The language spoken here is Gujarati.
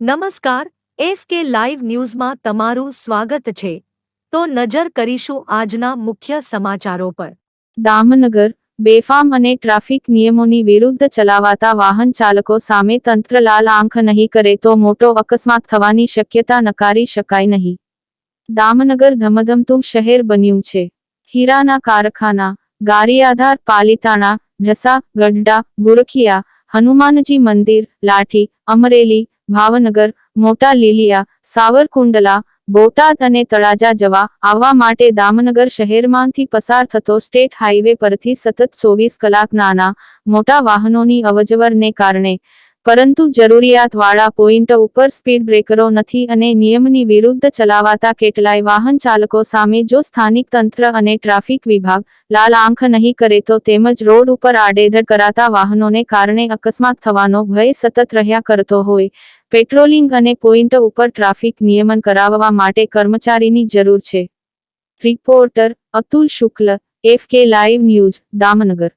નમસ્કાર, એફ કે લાઈવ ન્યૂઝમાં તમારું સ્વાગત છે. તો નજર કરીશું આજના મુખ્ય સમાચારો પર. દામનગર, બેફામ અને ટ્રાફિક નિયમોની વિરુદ્ધ ચલાવાતા વાહન ચાલકો સામે તંત્ર લાલ આંખ નહીં કરે તો મોટો અકસ્માત થવાની શક્યતા નકારી શકાય નહીં. દામનગર ધમધમતું શહેર બન્યું છે. હીરાના કારખાના, ગારીયાધાર પાલીતાણા ઢસા ગઢડા, ગુરખિયા, હનુમાનજી મંદિર, લાઠી, અમરેલી ભાવનગર, મોટા લીલિયા, સાવરકુંડલા, બોટાદ અને તળાજા જવા આવવા માટે દામનગર શહેરમાંથી પસાર થતો સ્ટેટ હાઈવે પરથી સતત ચોવીસ કલાક નાના, મોટા વાહનોની અવજવરને કારણે પરંતુ જરૂરિયાતવાળા પોઈન્ટ ઉપર સ્પીડ બ્રેકરો નથી અને નિયમની વિરુદ્ધ ચલાવાતા કેટલાય વાહન ચાલકો સામે જો સ્થાનિક તંત્ર અને ટ્રાફિક વિભાગ લાલ આંખ નહીં કરે તો તેમજ રોડ ઉપર આડેધડ કરાતા વાહનોને કારણે અકસ્માત થવાનો ભય સતત રહ્યા કરતો હોય. પેટ્રોલિંગ અને પોઈન્ટ ઉપર ટ્રાફિક નિયમન કરાવવા માટે કર્મચારીની જરૂર છે. Reporter Atul Shukla, F K live news, Damnagar.